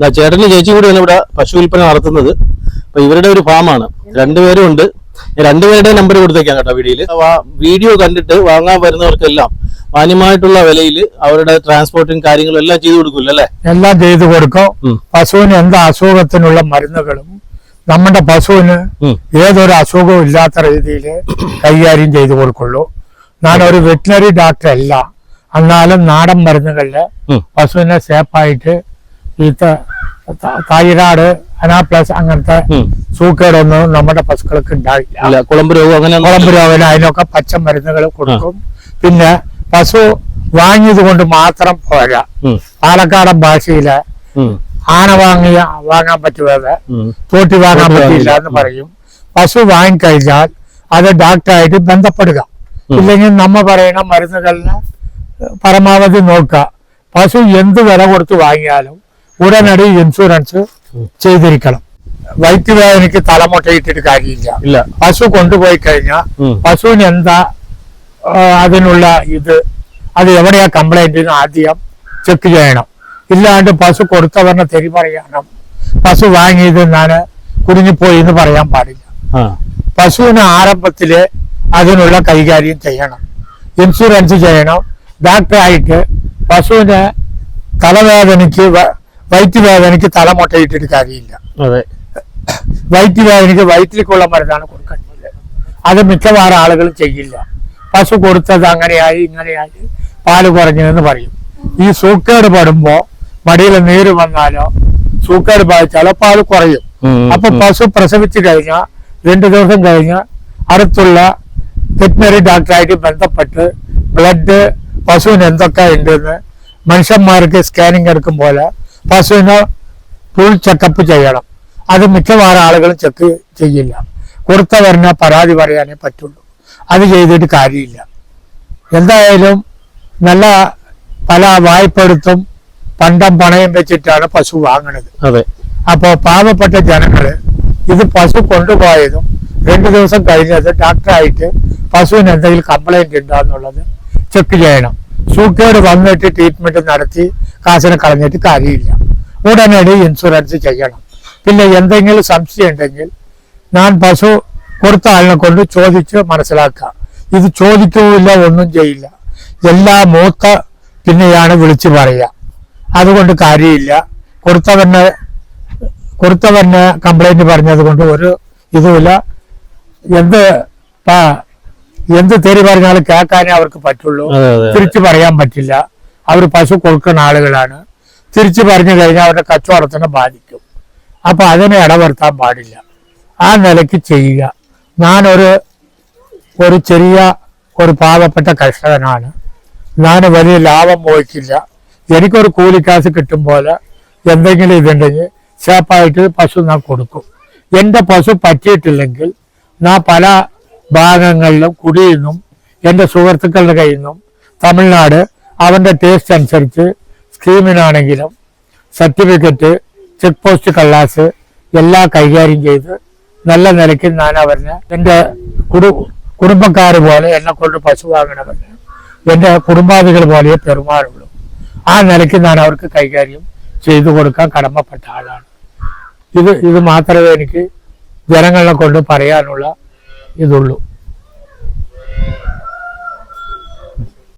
ദാ ചേട്ടന് ചേച്ചി കൂടിയാണ് ഇവിടെ പശു വിൽപ്പന നടത്തുന്നത്. അപ്പൊ ഇവരുടെ ഒരു ഫാമാണ് രണ്ടുപേരും ഉണ്ട്. രണ്ടുപേരുടെ നമ്പർ കൊടുത്തേക്കാം കേട്ടോ വീഡിയോയിൽ വീഡിയോ കണ്ടിട്ട് വാങ്ങാൻ വരുന്നവർക്കെല്ലാം മാന്യമായിട്ടുള്ള വിലയിൽ അവരുടെ ട്രാൻസ്പോർട്ടും കാര്യങ്ങളും എല്ലാം ചെയ്തു കൊടുക്കില്ല അല്ലേ? എല്ലാം ചെയ്തു കൊടുക്കും. പശുവിന് എന്ത് അസുഖത്തിനുള്ള മരുന്നുകളും നമ്മുടെ പശുവിന് ഏതൊരു അസുഖവും ഇല്ലാത്ത രീതിയിൽ കൈകാര്യം ചെയ്തു കൊടുക്കുള്ളൂ. ഞാനൊരു വെറ്റിനറി ഡോക്ടർ അല്ല. എന്നാലും നാടൻ മരുന്നുകളിൽ. പശുവിനെ സേഫായിട്ട് ഈ തൈരാട് ത- തൈറായ്ഡ് അനാപ്ലസ് അങ്ങനത്തെ സൂക്കേടൊന്നും നമ്മുടെ പശുക്കൾക്ക് ഉണ്ടാവില്ല. കുളമ്പ് രോഗം അങ്ങനെ കുളമ്പ് രോഗം അതിനൊക്കെ പച്ച മരുന്നുകൾ കൊടുക്കും. പിന്നെ പശു വാങ്ങിയത് കൊണ്ട് മാത്രം പോരാ. പാലക്കാടൻ ഭാഷയിൽ. ആന വാങ്ങിയ വാങ്ങാൻ പറ്റുന്നത് തോട്ടി വാങ്ങാൻ പറ്റില്ല എന്ന് പറയും. പശു വാങ്ങിക്കഴിഞ്ഞാൽ അത് ഡോക്ടറായിട്ട് ബന്ധപ്പെടുക. ഇല്ലെങ്കിൽ നമ്മ പറയുന്ന മരുന്നുകളിന് പരമാവധി നോക്കുക. പശു എന്ത് വില കൊടുത്ത് വാങ്ങിയാലും ഉടനടി ഇൻഷുറൻസ് ചെയ്തിരിക്കണം. വൈദ്യവേദനയ്ക്ക് തലമുട്ടയിട്ടിട്ട് കാര്യമില്ല. ഇല്ല. പശു കൊണ്ടുപോയി കഴിഞ്ഞാൽ. പശുവിന് എന്താ അതിനുള്ള ഇത്? അത് എവിടെയാ കംപ്ലൈന്റ് ആദ്യം ചെക്ക് ചെയ്യണം. ഇല്ലാണ്ട് പശു കൊടുത്തവരെ തെരി പറയണം. പശു വാങ്ങിയത് ഞാൻ കുടുങ്ങിപ്പോയി എന്ന് പറയാൻ പാടില്ല. പശുവിന് ആരംഭത്തിൽ അതിനുള്ള കൈകാര്യം ചെയ്യണം. ഇൻഷുറൻസ് ചെയ്യണം. ഡോക്ടറായിട്ട് പശുവിന് തലവേദനയ്ക്ക് വ- തല മുട്ടയിട്ടിട്ട് കാര്യമില്ല. അതെ. വയറ്റുവേദനയ്ക്ക് വയറ്റിലേക്കുള്ള മരുന്നാണ് കൊടുക്കേണ്ടത് അത് മിക്കവാറും ആളുകൾ ചെയ്യില്ല. പശു കൊടുത്തത് അങ്ങനെയായി ഇങ്ങനെയായി പാൽ കുറഞ്ഞതെന്ന് പറയും. ഈ സൂക്കേട് പെടുമ്പോ മടിയിൽ നീര് വന്നാലോ സൂക്കേട് ബാധിച്ചാലോ പാൽ കുറയും. അപ്പൊ പശു പ്രസവിച്ചു കഴിഞ്ഞാൽ രണ്ടു ദിവസം കഴിഞ്ഞ് അടുത്തുള്ള വെറ്റിനറി ഡോക്ടറായിട്ട് ബന്ധപ്പെട്ട് ബ്ലഡ് പശുവിന് എന്തൊക്കെ ഉണ്ടെന്ന് മനുഷ്യന്മാർക്ക് സ്കാനിങ് എടുക്കും പോലെ പശുവിന് ഫുൾ ചെക്കപ്പ് ചെയ്യണം. അത് മിക്കവാറും ആളുകൾ ചെക്ക് ചെയ്യില്ല. കൊടുത്തവരനെ പരാതി പറയാനേ പറ്റുള്ളൂ. അത് ചെയ്തിട്ട് കാര്യമില്ല. എന്തായാലും നല്ല പല വായ്പെടുത്തും പണ്ടം പണയം വെച്ചിട്ടാണ് പശു വാങ്ങണത്. അതെ. അപ്പോൾ പാവപ്പെട്ട ജനങ്ങൾ ഇത് പശു കൊണ്ടുപോയതും രണ്ടു ദിവസം കഴിഞ്ഞത് ഡോക്ടറായിട്ട് പശുവിന് എന്തെങ്കിലും കംപ്ലൈന്റ് ഉണ്ടോ എന്നുള്ളത് ചെക്ക് ചെയ്യണം. സൂക്കേട് വന്നിട്ട് ട്രീറ്റ്മെന്റ് നടത്തി കാശിനെ കളഞ്ഞിട്ട് കാര്യമില്ല. ഉടനടി ഇൻഷുറൻസ് ചെയ്യണം. പിന്നെ എന്തെങ്കിലും സംശയം ഉണ്ടെങ്കിൽ ഞാൻ പശു കൊടുത്ത ആളിനെ കൊണ്ട് ചോദിച്ച് മനസ്സിലാക്കാം. ഇത് ചോദിക്കുകയില്ല ഒന്നും ചെയ്യില്ല. എല്ലാ മൂത്ത പിന്നെയാണ് വിളിച്ചു പറയുക അതുകൊണ്ട് കാര്യമില്ല. കൊടുത്തവനെ കൊടുത്തവനെ കംപ്ലൈന്റ് പറഞ്ഞത് കൊണ്ട് ഒരു ഇതുമില്ല. എന്ത് എന്ത് തെറി പറഞ്ഞാലും കേൾക്കാനേ അവർക്ക് പറ്റുള്ളൂ. തിരിച്ചു പറയാൻ പറ്റില്ല. അവർ പശു കൊടുക്കുന്ന ആളുകളാണ്. തിരിച്ചു പറഞ്ഞു കഴിഞ്ഞാൽ അവരുടെ കച്ചവടത്തിനെ ബാധിക്കും. അപ്പൊ അതിനെ ഇടവരുത്താൻ പാടില്ല. ആ നിലയ്ക്ക് ചെയ്യുക. ഞാനൊരു ഒരു ചെറിയ ഒരു പാവപ്പെട്ട കർഷകനാണ്. ഞാൻ വലിയ ലാഭം മോഹിക്കില്ല. എനിക്കൊരു കൂലിക്കാശ് കിട്ടും പോലെ എന്തെങ്കിലും ഇതുണ്ടെങ്കിൽ സേഫായിട്ട് പശു ഞാൻ കൊടുക്കും. എന്റെ പശു പറ്റിയിട്ടില്ലെങ്കിൽ ഞാൻ പല ഭാഗങ്ങളിലും കുടിയിൽ നിന്നും എന്റെ സുഹൃത്തുക്കളുടെ കയ്യിൽ നിന്നും തമിഴ്നാട് അവന്റെ ടേസ്റ്റ് അനുസരിച്ച് സ്കീമിനാണെങ്കിലും സർട്ടിഫിക്കറ്റ് ചെക്ക് പോസ്റ്റ് കള്ളാസ് എല്ലാം കൈകാര്യം ചെയ്ത് നല്ല നിലയ്ക്ക് ഞാൻ അവരിനെ എന്റെ കുടു കുടുംബക്കാർ പോലെ എന്നെ കൊണ്ട് പശു വാങ്ങണമെന്ന് എന്റെ കുടുംബാദികൾ പോലെ പെരുമാറുള്ളൂ ആ നിലയ്ക്ക് ഞാൻ അവർക്ക് കൈകാര്യം ചെയ്തു കൊടുക്കാൻ കടമപ്പെട്ട ആളാണ്. ഇത് ഇത് മാത്രമേ എനിക്ക് ജനങ്ങളെ കൊണ്ട് പറയാനുള്ള ഇതുള്ളൂ.